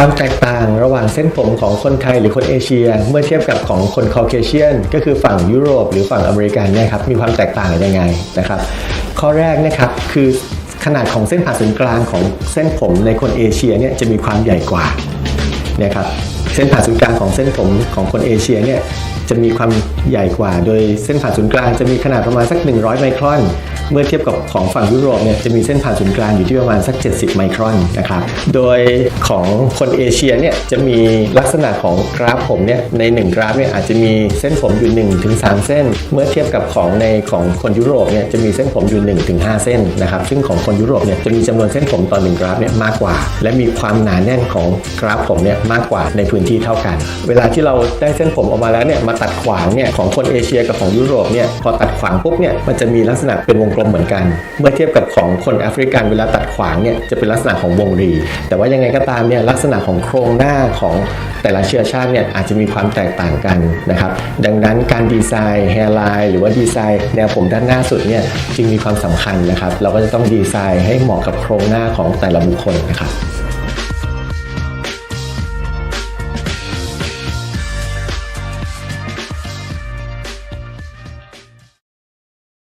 ความแตกต่างระหว่างเส้นผมของคนไทยหรือคนเอเชีย เมื่อเทียบกับของคนคอเคเชียน ก็คือฝั่งยุโรปหรือฝั่งอเมริกันเนี่ยครับมีความแตกต่างยังไงนะครับข้อแรกนะครับคือขนาดของเส้นผ่าศูนย์กลางของเส้นผมในคนเอเชียเนี่ยจะมีความใหญ่กว่าเนี่ยครับเส้นผ่าศูนย์กลางของเส้นผมของคนเอเชียเนี่ยจะมีความใหญ่กว่า โดยเส้นผ่าศูนย์กลางจะมีขนาดประมาณสัก 100 ไมครอน เมื่อเทียบกับของฝั่งยุโรปเนี่ยจะมีเส้นผ่าศูนย์กลางอยู่ที่ประมาณสัก 70 ไมครอนนะครับ โดยของคนเอเชียเนี่ยจะมีลักษณะของกราฟผมเนี่ยใน 1 กราฟเนี่ยอาจจะมีเส้นผมอยู่1ถึง3เส้น เมื่อเทียบกับของในของคนยุโรปเนี่ยจะมีเส้นผมอยู่1ถึง5เส้นนะครับ ซึ่งของคนยุโรปเนี่ยจะมีจำนวนเส้นผมต่อ1กราฟเนี่ยมากกว่า และมีความหนาแน่นของกราฟผมเนี่ยมากกว่าในพื้นที่เท่ากัน เวลาที่เราได้เส้นผมออกมาแล้วเนี่ยมาตัดขวางเนี่ยของคนเอเชียกับของยุโรปเนี่ยพอตัดขวางปุ๊บเนี่ยมันจะมีลักษณะเป็นวงลมเหมือนกัน เมื่อเทียบกับของคนแอฟริกันเวลาตัดขวางเนี่ยจะเป็นลักษณะของวงรี แต่ว่ายังไงก็ตามเนี่ยลักษณะของโครงหน้าของแต่ละเชื้อชาติเนี่ยอาจจะมีความแตกต่างกันนะครับ ดังนั้นการดีไซน์แฮร์ไลน์หรือว่าดีไซน์แนวผมด้านหน้าสุดเนี่ยจึงมีความสำคัญนะครับ เราก็จะต้องดีไซน์ให้เหมาะกับโครงหน้าของแต่ละบุคคลนะครับ